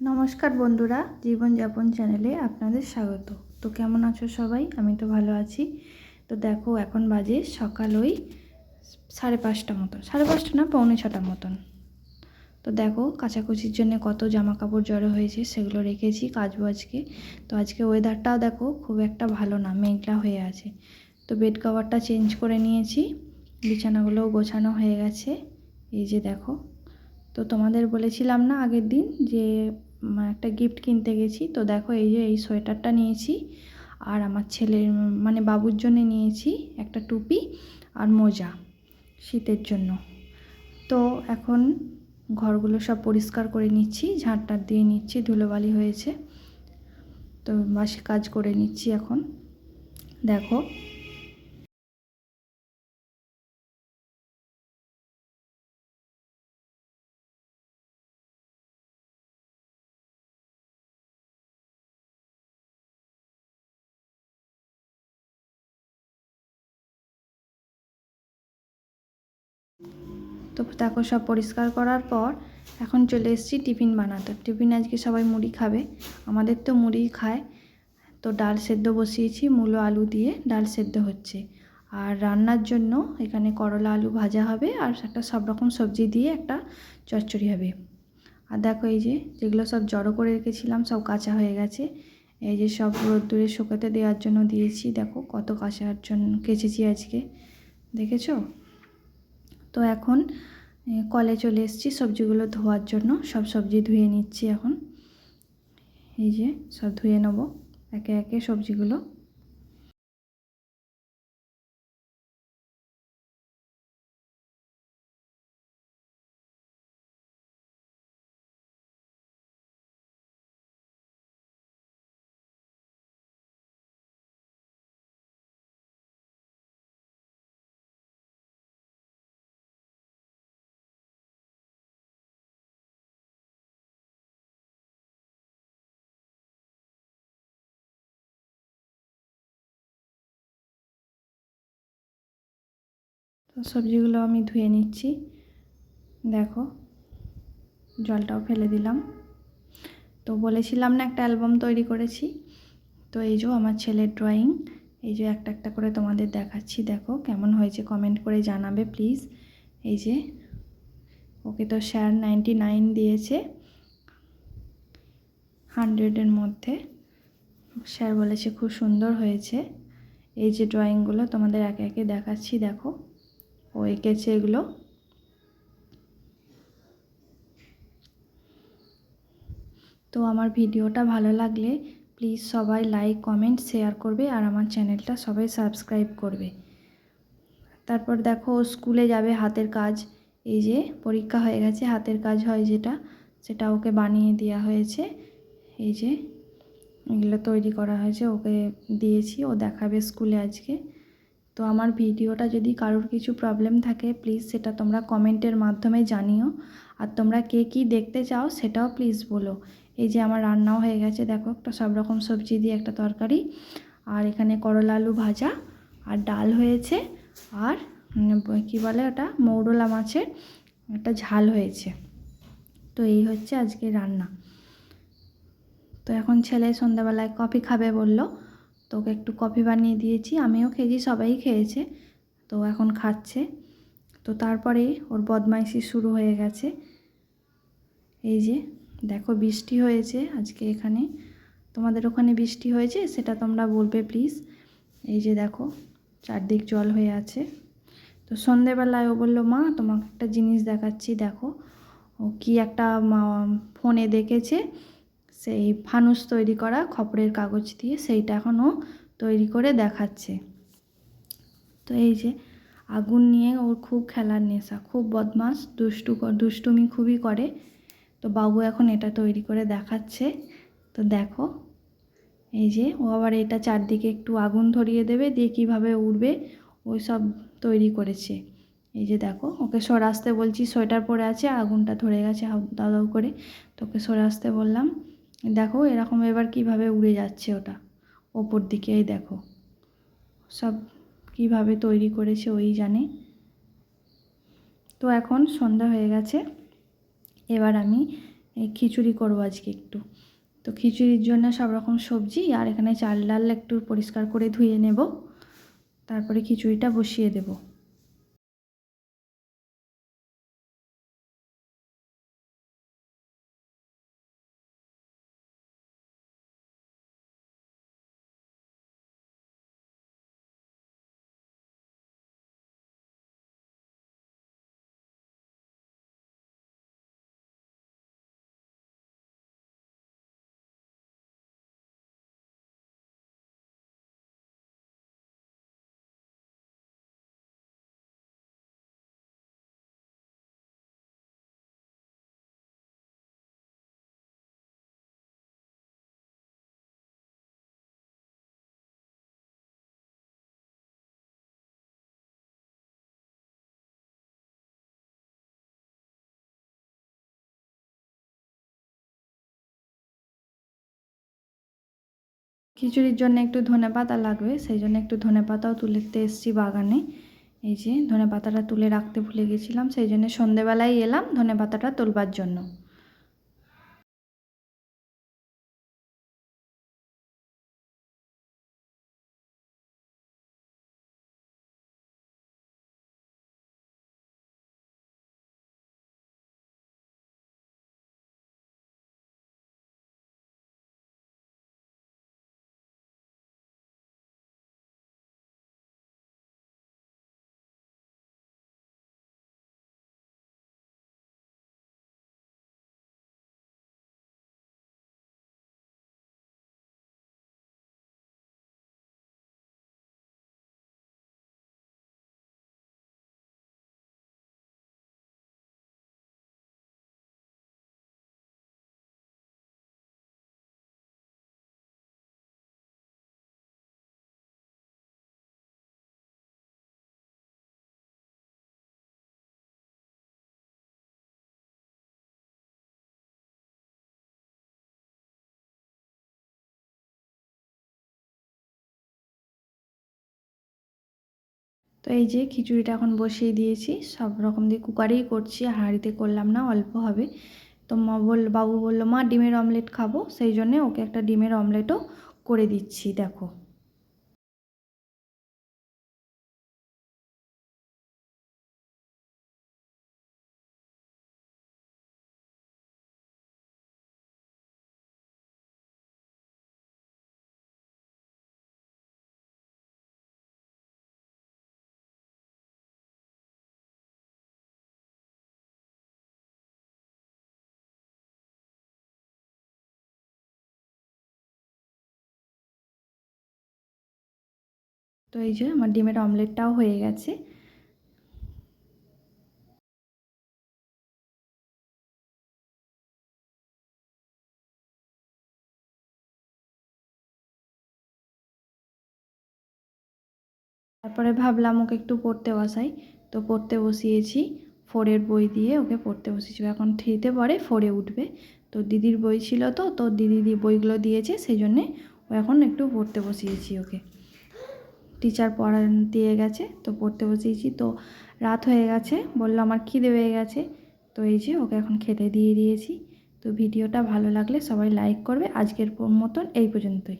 নমস্কার বন্ধুরা, জীবনযাপন চ্যানেলে আপনাদের স্বাগত। তো কেমন আছো সবাই? আমি তো ভালো আছি। তো দেখো, এখন বাজে সকাল ওই সাড়ে পাঁচটা মতন। সাড়ে পাঁচটা না, পৌনে ছটার মতন। তো দেখো, কাচাকুচির জন্য কত জামা কাপড় জড়ো হয়েছে, সেগুলো রেখেছি কাচবো আজকে। তো আজকে ওয়েদারটাও দেখো, খুব একটা ভালো না, মেঘলা হয়ে আছে। তো বেড কভারটা চেঞ্জ করে নিয়েছি, বিছানাগুলোও গোছানো হয়ে গেছে। এই যে দেখো, তো তোমাদের বলেছিলাম না আগের দিন যে একটা গিফট কিনতে গেছি। তো দেখো এই যে এই সোয়েটারটা নিয়েছি, আর আমার ছেলের মানে বাবুর জন্য নিয়েছি একটা টুপি আর মোজা শীতের জন্য। তো এখন ঘরগুলো সব পরিষ্কার করে নিচ্ছি ঝাঁটটার দিয়ে নিচ্ছি, ধুলোবালি হয়েছে। তো বাসি কাজ করে নিচ্ছি এখন। দেখো তো দেখো, সব পরিষ্কার করার পর এখন চলে এসেছি টিফিন বানাতে। টিফিন আজকে সবাই মুড়ি খাবে। আমাদের তো মুড়ি খায়। তো ডাল সেদ্ধ বসিয়েছি, মূলো আলু দিয়ে ডাল সেদ্ধ হচ্ছে। আর রান্নার জন্য এখানে করলা আলু ভাজা হবে আর একটা সব রকম সবজি দিয়ে একটা চচ্চড়ি হবে। আর দেখো এই যে, যেগুলো সব জড়ো করে রেখেছিলাম সব কাঁচা হয়ে গেছে। এই যে সব রোদ্দুরে শুকাতে দেওয়ার জন্য দিয়েছি। দেখো কত কাঁচার জন্য কেচেছি আজকে। দেখেছ? তো এখন কলে চলে এসেছি সবজিগুলো ধোয়ার জন্য। সব সবজি ধুয়ে নিচ্ছি এখন। এই যে, সব ধুয়ে নেব। একে একে সবজিগুলো তো সবজিগুলো আমি ধুয়ে নিচ্ছি। দেখো, জলটাও ফেলে দিলাম। তো বলেছিলাম না একটা অ্যালবাম তৈরি করেছি। তো এই যে আমার ছেলের ড্রয়িং, এই যে একটা একটা করে তোমাদের দেখাচ্ছি। দেখো কেমন হয়েছে, কমেন্ট করে জানাবে প্লিজ। এই যে, ওকে তো স্যার নাইনটি নাইন দিয়েছে। হান্ড্রেডের মধ্যে। স্যার বলেছে খুব সুন্দর হয়েছে। এই যে ড্রয়িংগুলো তোমাদের একে একে দেখাচ্ছি, দেখো। ও এঁকেছে এগুলো। তো আমার ভিডিওটা ভালো লাগলে প্লিজ সবাই লাইক কমেন্ট শেয়ার করবে আর আমার চ্যানেলটা সবাই সাবস্ক্রাইব করবে। তারপর দেখো স্কুলে যাবে হাতের কাজ। এই যে পরীক্ষা হয়ে গেছে, হাতের কাজ হয় যেটা, সেটা ওকে বানিয়ে দেওয়া হয়েছে। এই যে এগুলো তৈরি করা হয়েছে, ওকে দিয়েছি, ও দেখাবে স্কুলে আজকে। তো আমার ভিডিওটা যদি কারোর কিছু প্রবলেম থাকে প্লিজ সেটা তোমরা কমেন্টের মাধ্যমে জানিও। আর তোমরা কে কী দেখতে চাও সেটাও প্লিজ বলো। এই যে আমার রান্নাও হয়ে গেছে, দেখো একটা সব রকম সবজি দিয়ে একটা তরকারি। আর এখানে করলা আলু ভাজা, আর ডাল হয়েছে, আর কী বলে ওটা? মৌরলা মাছের একটা ঝাল হয়েছে। তো এই হচ্ছে আজকে রান্না। তো এখন ছেলে সন্ধ্যাবেলায় কফি খাবে বলল। তো ওকে একটু কফি বানিয়ে দিয়েছি, আমিও খেয়েছি, সবাই খেয়েছে, তো এখন খাচ্ছে। তো তারপরে ওর বদমাইশি শুরু হয়ে গেছে। এই যে, দেখো বৃষ্টি হয়েছে আজকে এখানে। তোমাদের ওখানে বৃষ্টি হয়েছে? সেটা তোমরা বলবে প্লিজ এই যে দেখো, চারদিক জল হয়ে আছে। তো সন্ধেবেলায় ও বলল, মা, তোমাকে একটা জিনিস দেখাচ্ছি, দেখো। ও কি একটা ফোনে দেখেছে। সেই ফানুস তৈরি করা খপরের কাগজ দিয়ে সেইটা এখনও তৈরি করে দেখাচ্ছে। তো এই যে আগুন নিয়ে ওর খুব খেলার নেশা, খুব বদমাস দুষ্টু দুষ্টুমি খুবই করে। তো বাবু এখন এটা তৈরি করে দেখাচ্ছে। তো দেখো, এই যে ও আবার এটা চারদিকে একটু আগুন ধরিয়ে দেবে, দিয়ে কীভাবে উড়বে, ওই সব তৈরি করেছে। এই যে দেখো, ওকে সরে আসতে বলছি, সোয়েটার পরে আছে, আগুনটা ধরে গেছে দাউ করে। তোকে সরে আসতে বললাম। দেখো এরকম এবার কীভাবে উড়ে যাচ্ছে ওটা। ওপর দিকে এই দেখো। সব কীভাবে তৈরি করেছে ওই জানে। তো এখন সন্ধ্যা হয়ে গেছে। এবার আমি খিচুড়ি করব আজকে একটু। তো খিচুড়ির জন্য সব রকম সবজি আর এখানে চাল ডাল একটু পরিষ্কার করে ধুয়ে নেব। তারপরে খিচুড়িটা বসিয়ে দেবো। খিচুড়ির জন্য একটু ধনে পাতা লাগবে, সেই জন্য একটু ধনে পাতাও দিতে এসেছি বাগানে। এই যে ধনে পাতাটা তুলে রাখতে ভুলে গেছিলাম, সেই জন্য সন্ধেবেলায় এলাম ধনে পাতাটা তোলবার জন্য। তো এই যে খিচুড়িটা এখন বসিয়ে দিয়েছি, সব রকম দিয়ে কুকারেই করছি হাঁড়িতে করলাম না, অল্প হবে। তো মা বল, বাবু বলল, মা, ডিমের অমলেট খাব। সেই জন্যে ওকে একটা ডিমের অমলেটও করে দিচ্ছি, দেখো। তো এই যে আমার ডিমের অমলেটটাও হয়ে গেছে। তারপরে ভাবলাম ওকে একটু পড়তে বসাই। তো পড়তে বসিয়েছি, ফোরের বই দিয়ে ওকে পড়তে বসিয়েছি। এখন থ্রিতে পড়ে, ফোরে উঠবে। তো দিদির বই ছিল তো তো দিদি বইগুলো দিয়েছে, সেই জন্যে ও এখন একটু পড়তে বসিয়েছি ওকে। টিচার পড়া দিয়ে গেছে, তো পড়তে বসিয়েছি তো রাত হয়ে গেছে, বলল আমার খিদে হয়ে গেছে। তো এই যে ওকে এখন খেতে দিয়ে দিয়েছি। তো ভিডিওটা ভালো লাগলে সবাই লাইক করবে। আজকের মতন এই পর্যন্তই।